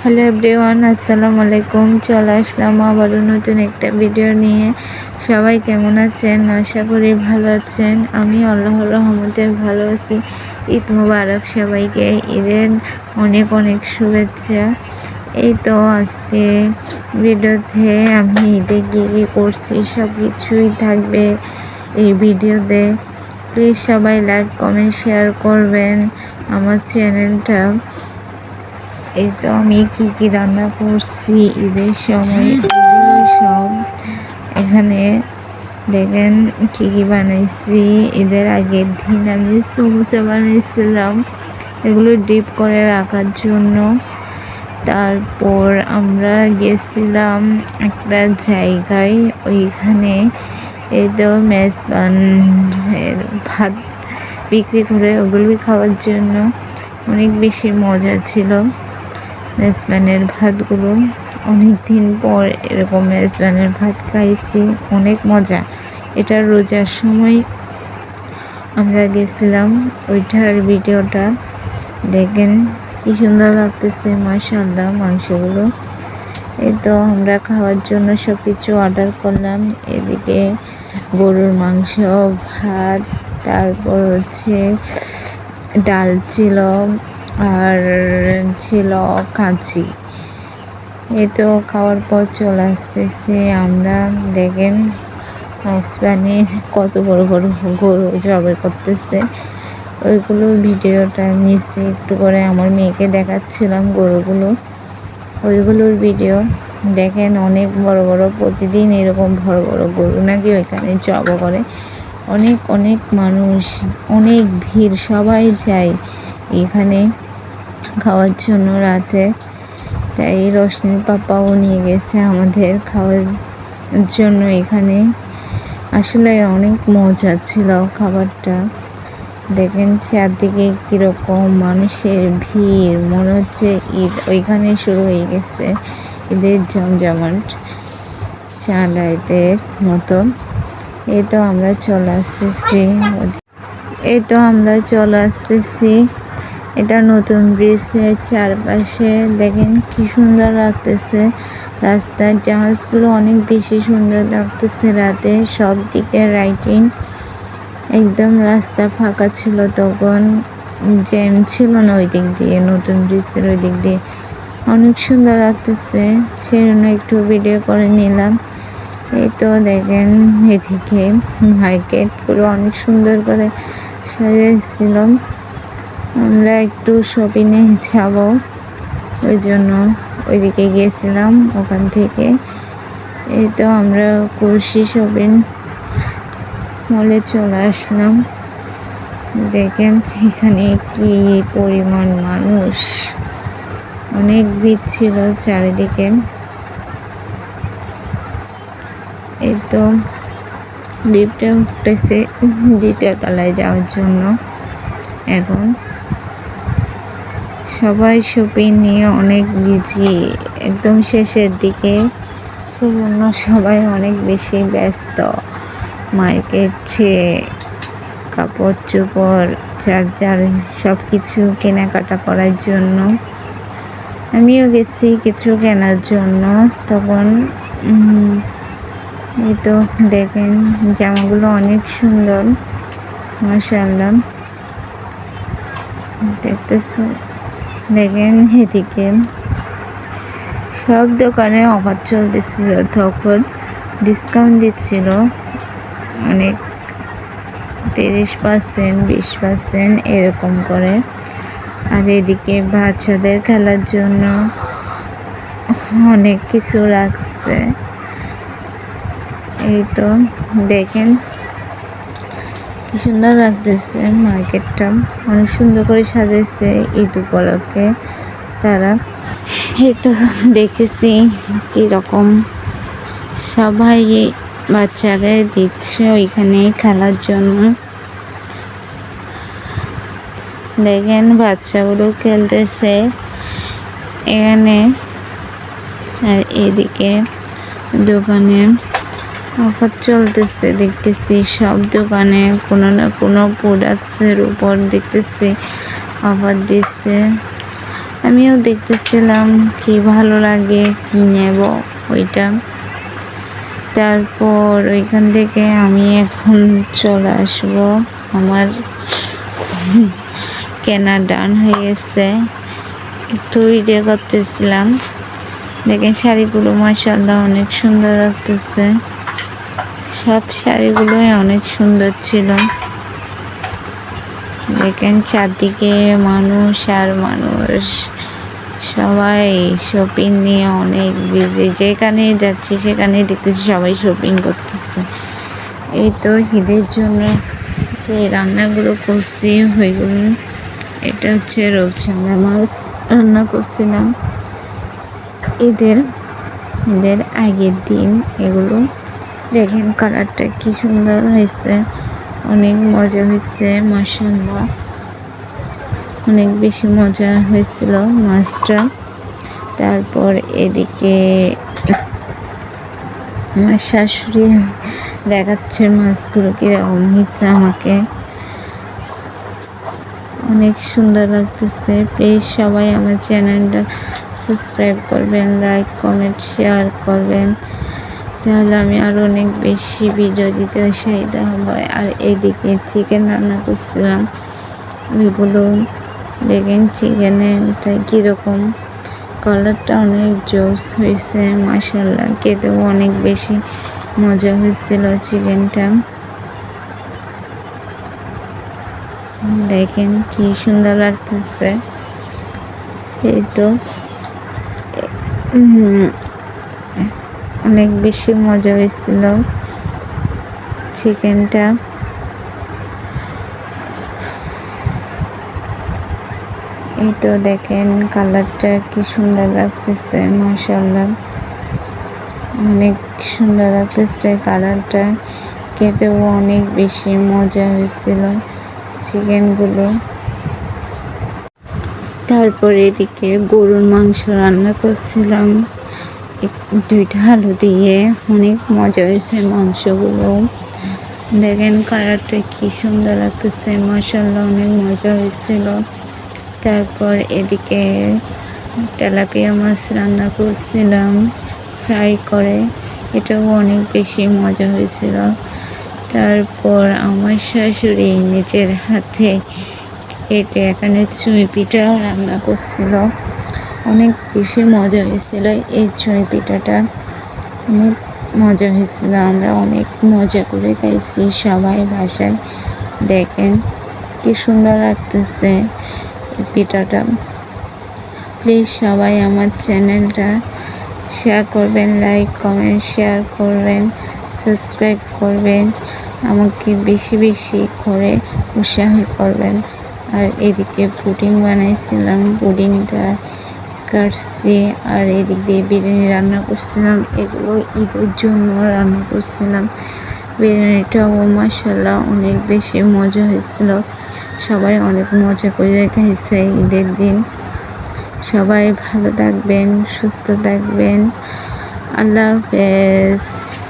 Hello everyone, আসসালামু আলাইকুম। চলে আসলাম আবারও নতুন একটা ভিডিও নিয়ে। সবাই কেমন আছেন? আশা করি ভালো আছেন। আমি আল্লাহ রহমতে ভালো আছি। ঈদ মুবারক সবাইকে। ঈদের অনেক অনেক শুভেচ্ছা। এই তো আজকে ভিডিওতে আমি ঈদে কী কী করছি সব কিছুই থাকবে এই ভিডিওতে। প্লিজ সবাই লাইক, কমেন্ট, শেয়ার করবেন আমার চ্যানেলটা। এই তো আমি কী কী রান্না করছি, ঈদের সময় সব। এখানে দেখেন কী কী বানাইছি, ঈদের আগের দিন আমি সমোসা বানিয়েছিলাম এগুলো ডিপ করে রাখার জন্য। তারপর আমরা গেছিলাম একটা জায়গায়, ওইখানে এই তো মেজবানের ভাত বিক্রি করে ওগুলোই খাওয়ার জন্য। অনেক বেশি মজা ছিল। মেজবানের ভাতগুলো অনেক দিন পর এরকম মেজবানের ভাত খাইছি, অনেক মজা। এটা রোজার সময় আমরা গেছিলাম, ওইটার ভিডিওটা দেখেন কি সুন্দর লাগতেছে মাসাল্লাহ মাংসগুলো। এই তো আমরা খাওয়ার জন্য সব কিছু অর্ডার করলাম, এদিকে গরুর মাংস, ভাত, তারপর হচ্ছে ডাল ছিল আর ছিল কাঁচি। এই তো খাওয়ার পর চলে আসতেছে আমরা। দেখেন হাসবানি কত বড় বড় গরু জবে করতেছে। ওইগুলোর ভিডিওটা নিচে একটু করে আমার মেয়েকে দেখাচ্ছিলাম গরুগুলো। ওইগুলোর ভিডিও। দেখেন, অনেক বড় বড়, প্রতিদিন এরকম বড় বড় গরু নাকি ওইখানে জব করে। অনেক অনেক মানুষ, অনেক ভিড়, সবাই যায় এখানে। খাওয়ার জন্য রাতে। তাই রোশনির পাপাও নিয়ে গেছে আমাদের খাওয়ার জন্য এখানে। আসলে অনেক মজা ছিল খাবারটা। দেখেন চারদিকে কীরকম মানুষের ভিড়। মনে হচ্ছে ঈদ ওইখানে শুরু হয়ে গেছে। ঈদের জমজমাট চাঁদাইদের মতো। এই তো আমরা চলে আসতেছি। এই তো আমরা চলে আসতেছি। এটা নতুন ব্রিজের চারপাশে। দেখেন কি সুন্দর লাগতেছে। রাস্তার জাহাজগুলো অনেক বেশি সুন্দর লাগতেছে রাতে। সব দিকে রাইটিং একদম রাস্তা ফাঁকা ছিল তখন। জ্যাম ছিল না ওই দিক দিয়ে, নতুন ব্রিজের ওই দিক দিয়ে। অনেক সুন্দর লাগতেছে। সেজন্য একটু ভিডিও করে নিলাম। এই তো দেখেন এদিকে মার্কেটগুলো অনেক সুন্দর করে সাজিয়েছিলাম আমরা একটু শপিংয়ে যাব। ওই জন্য ওইদিকে গিয়েছিলাম ওখান থেকে। এই তো আমরা কুর্শি শপিং মলে চলে আসলাম। দেখেন এখানে কি পরিমাণ মানুষ। অনেক ভিড় ছিল চারিদিকে। এই তো লিফটে উঠেছে দ্বিতীয় তলায় যাওয়ার জন্য। এখন সবাই শপিং নিয়ে অনেক বিজি। একদম শেষের দিকে সেজন্য সবাই অনেক বেশি ব্যস্ত। মার্কেট মার্কেটে কাপড়, চোপড় চার্জার সব কিছু কেনাকাটা করার জন্য। আমিও গেছি কিছু কেনার জন্য। তখন এই তো দেখেন, জামাগুলো অনেক সুন্দর। মাসাল্লাহ দেখতেছে দেখেন এদিকে সব দোকানে অফার চলতেছিল, তখন ডিসকাউন্ট দিচ্ছিল অনেক তিরিশ পার্সেন্ট বিশ পার্সেন্ট এরকম করে। আর এদিকে বাচ্চাদের খেলার জন্য অনেক কিছু রাখছে। এই তো দেখেন সুন্দর লাগতেছে মার্কেটটা। অনেক সুন্দর করে সাজাইছে ঈদ উপলক্ষে তারা। তো দেখেছি কীরকম সবাই বাচ্চাকে দিচ্ছে ওইখানে খেলার জন্য। দেখেন বাচ্চাগুলো খেলতেছে এখানে আর এদিকে দোকানে অফার চলতেছে, দেখতেছি সব দোকানে কোনো না কোনো প্রোডাক্টসের উপর দেখতেছি অফার দিচ্ছে। আমিও দেখতেছিলাম কি ভালো লাগে, কি নেব ওইটা। তারপর ওইখান থেকে আমি এখন চলে আসব। আমার কেনা ডান হয়ে গেছে। একটু ভিডিও করতেছিলাম। দেখেন শাড়িগুলো মাসাল্লাহ অনেক সুন্দর লাগতেছে। সব শাড়িগুলোই অনেক সুন্দর ছিল। দেখেন চারদিকে মানুষ আর মানুষ। সবাই শপিং নিয়ে অনেক বিজি যেখানে যাচ্ছি সেখানে দেখতেছি সবাই শপিং করতেছে। এই তো ঈদের জন্য যে রান্নাগুলো করছি, ওইগুলো। এটা হচ্ছে রূপচাঁদা মাছ রান্না করছিলাম। ঈদের ঈদের আগের দিন এগুলো দেখেন কালারটা কি সুন্দর হয়েছে। অনেক মজা হয়েছে মাসাল্লাহ অনেক বেশি মজা হয়েছিল মাছটা। তারপর এদিকে আমার শাশুড়ি দেখাচ্ছে মাছগুলো কীরকম হয়েছে আমাকে। অনেক সুন্দর লাগতেছে। প্লিজ সবাই আমার চ্যানেলটা সাবস্ক্রাইব করবেন, লাইক, কমেন্ট, শেয়ার করবেন। তাহলে আমি আরও অনেক বেশি ভিডিও দিতে উৎসাহিত হব। আর এদিকে চিকেন রান্না করছিলাম। ওইগুলো দেখেন চিকেনটা কীরকম? কালারটা অনেক জোস হয়েছে মাসাল্লাহ খেতেও অনেক বেশি মজা হয়েছিল চিকেনটা দেখেন কি সুন্দর লাগতেছে। এই তো। অনেক বেশি মজা হয়েছিল চিকেনটা। এই তো দেখেন কালারটা কি সুন্দর লাগতেছে মাসাল্লাহ অনেক সুন্দর লাগতেছে কালারটা। খেতেও অনেক বেশি মজা হয়েছিল চিকেনগুলো। তারপর এদিকে গরুর মাংস রান্না করছিলাম। দুইটা আলু দিয়ে অনেক মজা হয়েছে মাংসগুলো। দেখেন কালারটা কি সুন্দর লাগতেছে মশাল্লা অনেক মজা হয়েছিল। তারপর এদিকে তেলাপিয়া মাছ রান্না করছিলাম ফ্রাই করে, এটাও অনেক বেশি মজা হয়েছিল। তারপর আমার শাশুড়ি নিজের হাতে কেটে এখানে চুই পিঠা রান্না করছিল। অনেক বেশি মজা হয়েছিল এই চুই পিঠাটা। অনেক মজা হয়েছিল, আমরা অনেক মজা করে খাইছি সবাই বাসায়। দেখেন কি সুন্দর লাগতেছে পিঠাটা। প্লিজ সবাই আমার চ্যানেলটা শেয়ার করবেন লাইক কমেন্ট শেয়ার করবেন সাবস্ক্রাইব করবেন। আমাকে বেশি বেশি করে উৎসাহ করবেন। আর এদিকে পুডিং বানাইছিলাম, পুডিংটা কাটছি আর এদিক দিয়ে বিরিয়ানি রান্না করছিলাম। এগুলো ঈদের জন্য রান্না করছিলাম। বিরিয়ানিটাও মাসাল্লাহ অনেক বেশি মজা হয়েছিল। সবাই অনেক মজা করে খাইছে ঈদের দিন। সবাই ভালো থাকবেন, সুস্থ থাকবেন। আল্লাহ হাফেজ।